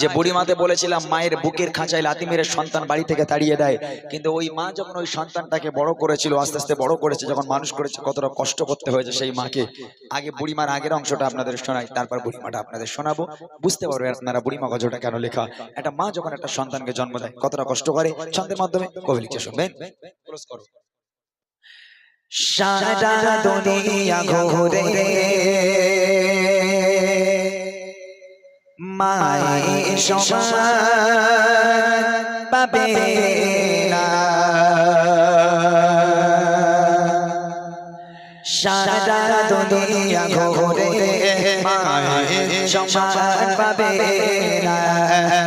যে বুড়িমাতে বলেছিলাম মায়ের বুকের খাঁচায় লাতি মেরে সন্তান বাড়ি থেকে তাড়িয়ে দেয়। কিন্তু ওই মা যখন ওই সন্তানটাকে বড় করেছিল আস্তে আস্তে বড় করেছে যখন মানুষ করেছে কতটা কষ্ট করতে হয়েছে সেই মাকে। আগে বুড়িমার আগের অংশটা আপনাদের শোনাই তারপর বুড়িমাটা আপনাদের শোনাবো। বুঝতে পারবেন আপনারা বুড়িমা গজটা কেন লেখা? একটা মা যখন একটা সন্তানকে জন্ম দেয় কতটা কষ্ট করে? ছন্দের মাধ্যমে কবি লিখছে। শুনবেন সারা দুনিয়া ঘুরে মায়ের সমান পাবে না। সারা দুনিয়া ঘুরে মায়ের সমান পাবে না।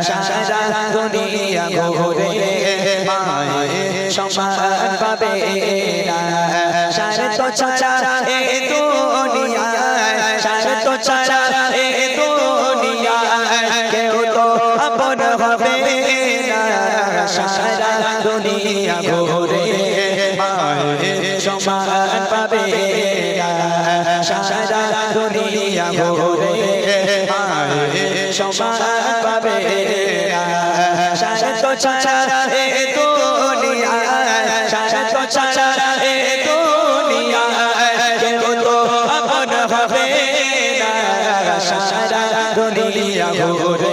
সারা দুনিয়া ঘুরে মায়ের সমান পাবে না। আপন হবে সারা দুনিয়া ঘুরে। সমান পাবে সারা দুনিয়া ঘুরে। সমান পাবে সারা তো ছাড়া এ দুনিয়া সারা তো ছাড়া এ দুনিয়া কেউ তো আপন হবে সারা দুনিয়া ঘুরে।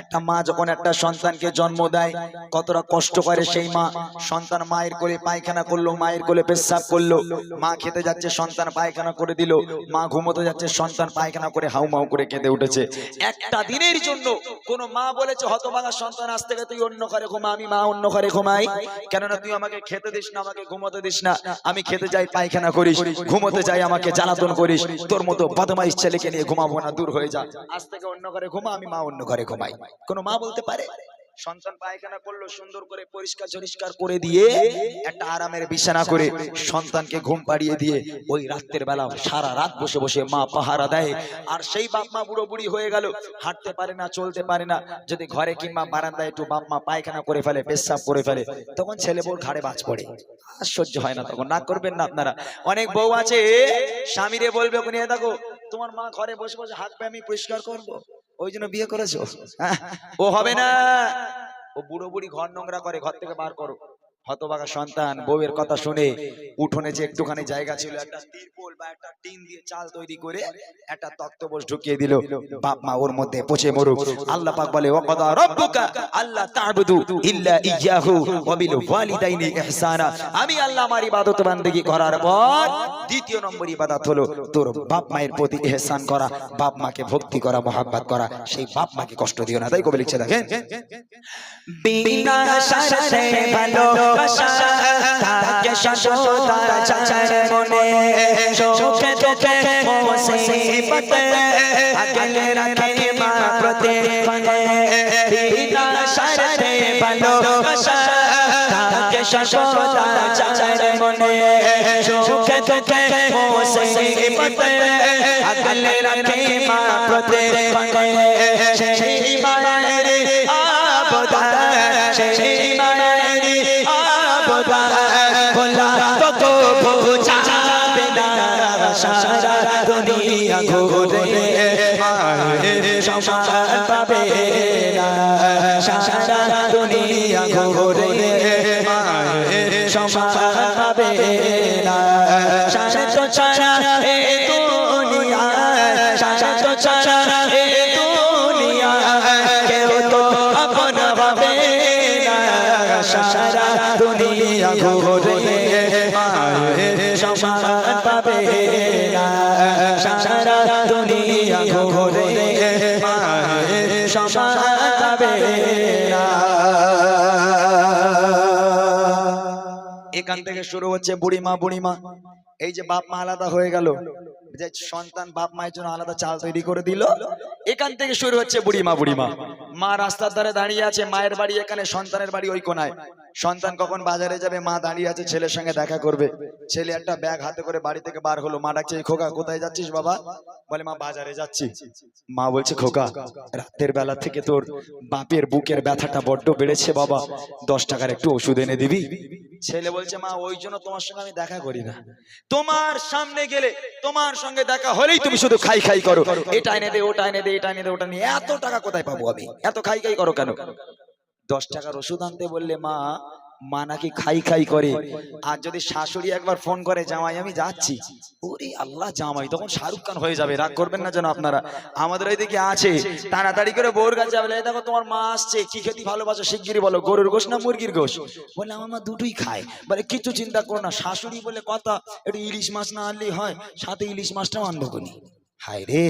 একটা মা যখন একটা সন্তানকে জন্ম দেয়, কতটা কষ্ট করে সেই মা সন্তান মায়ের কোলে পায়খানা করল, মায়ের কোলে পেশাব করল। মা খেতে যাচ্ছে, সন্তান পায়খানা করে দিল। মা ঘুমোতে যাচ্ছে, সন্তান পায়খানা করে হাউমাউ করে কেঁদে উঠেছে। একটা দিনের জন্য কোন মা বলেছে, হতভাগা সন্তান, আজ থেকে তুই অন্য ঘরে ঘুমা আমি মা অন্য ঘরে ঘুমাই। কেননা তুই আমাকে খেতে দিস না, আমাকে ঘুমোতে দিস না। আমি খেতে যাই, পায়খানা করিস, ঘুমোতে যাই, আমাকে জ্বালাতন করিস। তোর মতো বদমাইশ ছেলেকে নিয়ে ঘুমাবো না, দূর হয়ে যা। আজ থেকে অন্য ঘরে ঘুমা, আমি মা অন্য ঘরে ঘুমাই। কোনো মা বলতে পারে? সন্তান পায়খানা করল সুন্দর করে পরিষ্কার করে দিয়ে একটা আরামের বিছানা করে সন্তানকে ঘুম পাড়িয়ে দিয়ে ওই রাত্রের বেলা সারা রাত বসে বসে মা পাহারা দেয়। আর সেই বাপ মা বুড়ো বুড়ি হয়ে গেল। হাঁটতে পারে না চলতে পারে না। যদি ঘরে কিংবা বারান্দায় একটু বাপ মা পায়খানা করে ফেলে পেশাব করে ফেলে তখন ছেলে বউর ঘাড়ে বাজ পড়ে। আর সহ্য হয় না তখন। না করবেন না আপনারা। অনেক বউ আছে স্বামীরে বলবে দেখো তোমার মা ঘরে বসে বসে হাত পা আমি পরিষ্কার করব। ওই জন্য বিয়ে করেছ? ও হবে না। ও বুড়ো বুড়ি ঘর নোংরা করে ঘর থেকে বার করো। হতবাগা সন্তান, বউয়ের কথা শুনে উঠোনে যে একটুখানি জায়গা ছিল, একটা তিরপল বা একটা টিন দিয়ে চাল তৈরি করে একটা ঢুকিয়ে দিল। বাপ মা ওর মধ্যে পচে আল্লাহ পাক বলে, ওয়াকাদা রাব্বুকা আল্লাহ তা'বুদু ইল্লা ইয়াহু ওয়া বিল ওয়ালিদাইনি ইহসানা। আমি আল্লাহ আমার ইবাদত করার পর দ্বিতীয় ইবাদত হলো তোর বাপ মায়ের প্রতি ইহসান করা, বাপ মাকে ভক্তি করা, মহাব্বত করা। সেই বাপ মাকে কষ্ট দিও না। তাই কবে লিখছে দেখেন, বিনা সারে ভালো থাকে সততা চাচার মনে সুখে দুঃখে মুসিবতে আগলে রাখে মা প্রতি বিনা সারে ভালো থাকে সততা চাচার মনে সুখে দুঃখে মুসিবতে আগলে রাখে মা প্রতি সারা দুনিয়া ঘুরে সমান পাবে না। সারা দুনিয়া ঘুরে সমান পাবে না। সারা তো ছাড়া এ দুনিয়া, সারা তো ছাড়া এ দুনিয়া, কেউ তো আপন ভাবে না। সারা দুনিয়া ঘুরে এখান থেকে শুরু হচ্ছে বুড়িমা বুড়িমা। এই যে বাপ মা আলাদা হয়ে গেল। যে সন্তান বাপ মায়ের জন্য আলাদা চাল তৈরি করে দিল। এখান থেকে শুরু হচ্ছে বুড়িমা বুড়িমা। মা রাস্তার ধারে দাঁড়িয়ে আছে, মায়ের বাড়ি এখানে, সন্তানের বাড়ি ওই কোনায়। সন্তান কখন বাজারে যাবে মা দাঁড়িয়ে আছে ছেলের সঙ্গে দেখা করবে। ছেলে একটা ব্যাগ হাতে করে বাড়ি থেকে বার হলো মা ডাকছে খোকা কোথায় যাচ্ছিস বাবা? বলে মা বাজারে যাচ্ছি। মা বলছে খোকা রাতের বেলা থেকে তোর বাপের বুকের ব্যথাটা বড্ড বেড়েছে বাবা। দশ টাকার একটু ওষুধ এনে দিবি? ছেলে বলছে মা ওই জন্য তোমার সঙ্গে আমি দেখা করি না। তোমার সামনে গেলে তোমার সঙ্গে দেখা হলেই তুমি শুধু খাই খাই করো। এটা এনে দে ওটা এনে দে এটা এনে দে ওটা নিয়ে এত টাকা কোথায় পাবো আমি? এত খাই খাই করো কেন? দশ টাকার ওষুধ আনতে বললে, মা মা নাকি খাই খাই করে। আর যদি শাশুড়ি একবার ফোন করে, জামাই, আমি যাচ্ছি। ওরে আল্লাহ জামাই, তখন শাহরুখ খান হয়ে যাবে, রাগ করবেন না যেন আপনারা। আমাদের ওইদিকে আছে, তাড়াতাড়ি করে বোর কাছে যাবে দেখো তোমার মা আসছে, কি খেতে ভালোবাসো শিগগিরই বলো, গরুর গোশ না মুরগির গোশ? বলে, আমার মা দুটোই খায়। বলে কিছু চিন্তা করো না। শাশুড়ি বলে, কথা, একটু ইলিশ মাছ না আনলেই হয়, সাথে ইলিশ মাছটাও আনব কোনি হায় রে,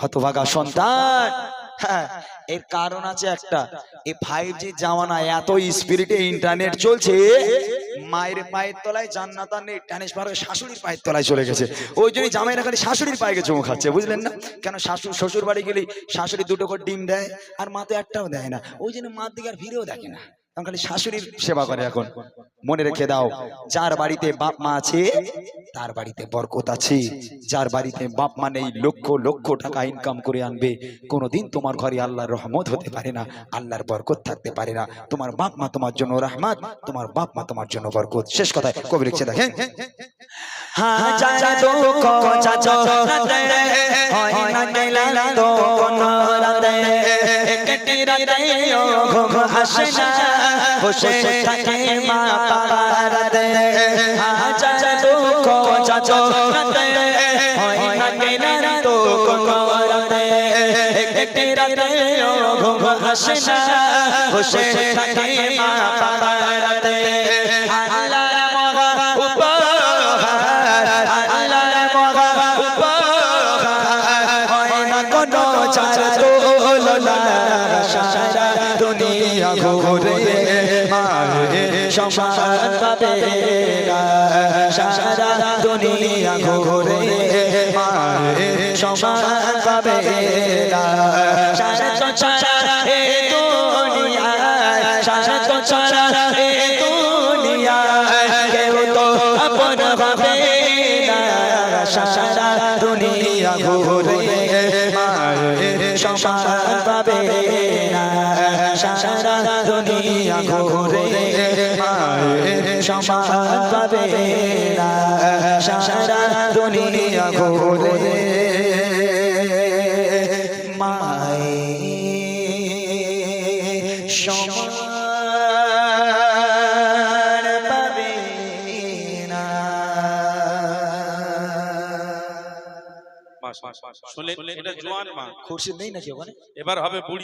হতভাগা সন্তান। হ্যাঁ এর কারণ আছে একটা। এই ফাইভ জি জামানা এত স্পিরিটে ইন্টারনেট চলছে মায়ের পায়ের তলায় জান্নাত আর নেই ট্রান্সফার হয়ে শাশুড়ির পায়ের তলায় চলে গেছে। ওই জন্যই জামাইরা খালি শাশুড়ির পায়ে চুমু খাচ্ছে বুঝলেন না? কেন শাশুড় শ্বশুর বাড়ি গেলে শাশুড়ি দুটো করে ডিম দেয় আর মাতে একটাও দেয় না। ওই জন্য মার দিকে আর ভিড়েও দেখে না। খালি শাশুড়ির সেবা করে এখন মনে রেখে দাও যার বাড়িতে বাপ মা আছে তার বাড়িতে বরকত আছে যার বাড়িতে বাপ মা নেই লক্ষ লক্ষ টাকা ইনকাম করে আনবে কোনোদিন তোমার ঘরে আল্লাহর রহমত হতে পারে না আল্লাহর বরকত থাকতে পারে না তোমার বাপ মা তোমার জন্য রহমত তোমার বাপ মা তোমার জন্য বরকত শেষ কথায় কবি লিখছে দেখেন হ্যাঁ চাচা তো হয় না গেলা তো কোন রাতে একটি রাতে ঘুম আসে না বসে থাকে মা পারাতে তো চাচা রাতে হয় না গেলা তো কোন রাতে একটি রাতে ঘুম আসে না বসে থাকে মা পারাতে ঘুরে মারে সমান পাবে সারা দুনিয়া ঘুরে মারে সমান পাবে সারা ছাড়া এ দুনিয়া সারা ছাড়া এ দুনিয়া কেউ তো আপন না সারা দুনিয়া ঘুরে মায়ের সমান পাবে সারা দুনিয়া ঘুরে সমান পাবে না সারা দুনিয়া ঘুরে সমান পাবে শুনলেন এটা এবার হবে